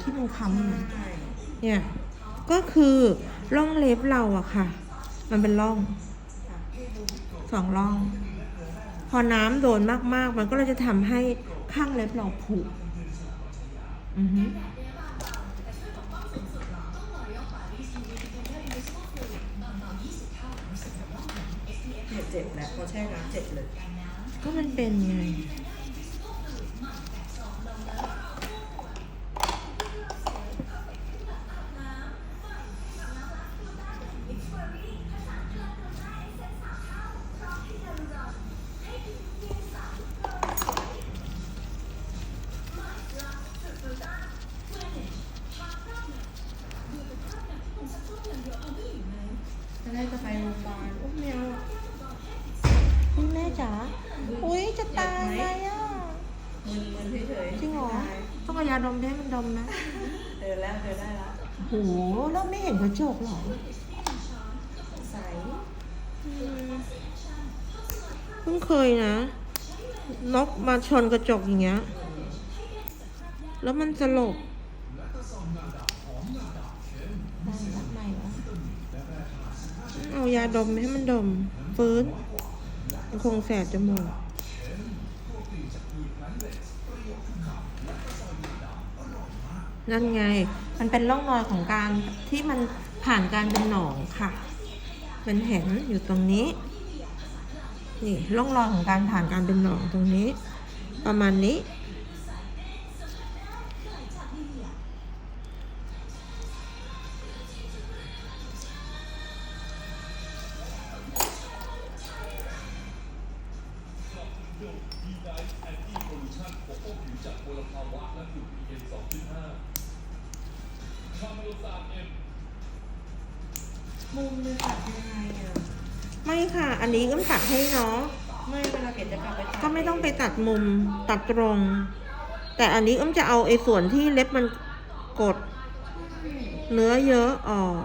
ที่มันค้ำนะใช่เนี่ย ก็คือร่องเล็บเราอะค่ะ มันเป็นร่องค่ะสองร่อง พอน้ำโดนมากๆ มันก็เลยจะทำให้ข้างเล็บเราผุอือฮึเนี่ยเจ็บแหละพอแช่น้ำเจ็บเลย ก็มันเป็นไง ริงเหรอใช่ต้องเอายาดมให้มันดมนะ เดินแล้วเดินได้แล้วโอ้โหแล้วไม่เห็นกระจกเหรอ ใสเพิ่งเคยนะ นกมาชนกระจกอย่างเงี้ย แล้วมันสลบได้รับใหม่เหรอเอายาดมให้มันดม ฟื้นมันคงแสบจมูก นั่นไง มันเป็นร่องรอยของการที่มันผ่านการเป็นหนองค่ะมันเห็นอยู่ตรงนี้ นี่ร่องรอยของการผ่านการเป็นหนองตรงนี้ ประมาณนี้มุ มมันตัดยังไงอะ ไม่ค่ะ อันนี้ก็ตัดให้เนาะไม่เวลาเกดจะกลับไปตัดก็ไม่ต้องไปตัดมุมตัดตรง แต่อันนี้อ้มจะเอาไอ้ส่วนที่เล็บมันกด เนื้อเยอะออก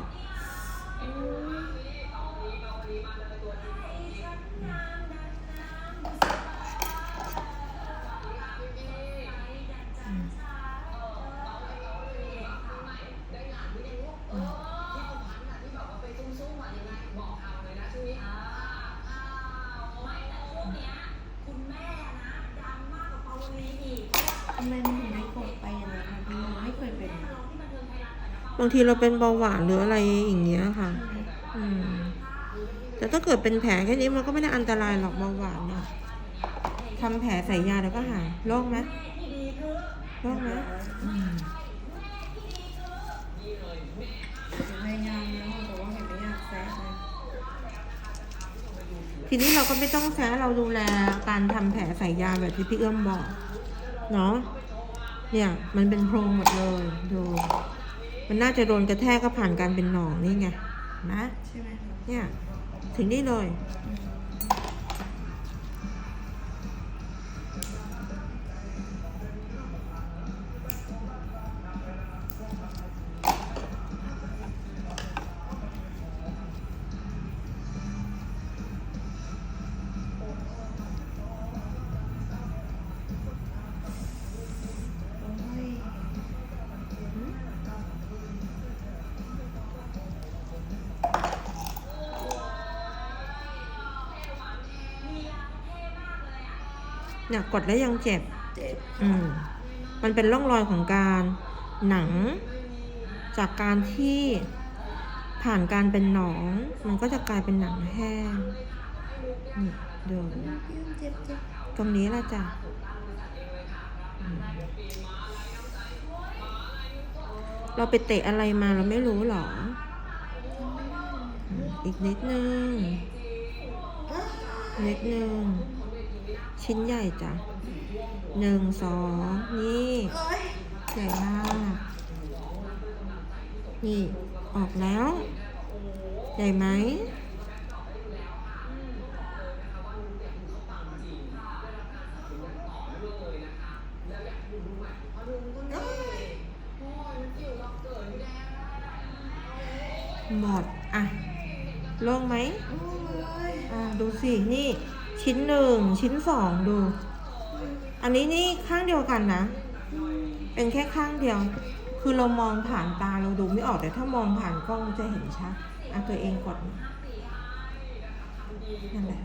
บางทีเราเป็นเบาหวานหรืออะไรอย่างเงี้ยค่ะ อืม แต่ถ้าเกิดเป็นแผลแค่นี้มันก็ไม่ได้อันตรายหรอกเบาหวานเนี่ยทำแผลใส่ยาเดี๋ยวก็หายโล่งไหมโล่งไหมอืมพยายามนะแต่ว่าเห็นไม่อยากแซะเลยทีนี้เราก็ไม่ต้องแซะเราดูแลการทำแผลใส่ยาแบบที่พี่เอื้อมบอก เนาะเนี่ย มันเป็นโพรงหมดเลยดู มันน่าจะโดนกระแทกก็ผ่านการเป็นหนองนี่ไงนะใช่ไหมคะเนี่ย ถึงนี่เลย เนี่ยกดแล้วยังเจ็บ เจ็บอืมมันเป็นร่องรอยของการหนัง จากการที่ผ่านการเป็นหนอง มันก็จะกลายเป็นหนังแห้งนี่ดูพี่อุ้มเจ็บเจ็บตรงนี้ละจ้ะอืมเราไปเตะอะไรมาเราไม่รู้หรออืมอีกนิดนึงนิดนึง ชิ้นใหญ่จ้ะหนึ่งสองนี่ใหญ่มากนี่ออกแล้ว ใหญ่ไหมหมด อะ โล่งไหมอ้ยอ่า ดูสิ นี่ ชิ้นหนึ่งชิ้นสองดู อันนี้นี่ข้างเดียวกันนะ เป็นแค่ข้างเดียว คือเรามองผ่านตาเราดูไม่ออกแต่ถ้ามองผ่านกล้องจะเห็นชัดเอาตัวเองกดนั่นแหละ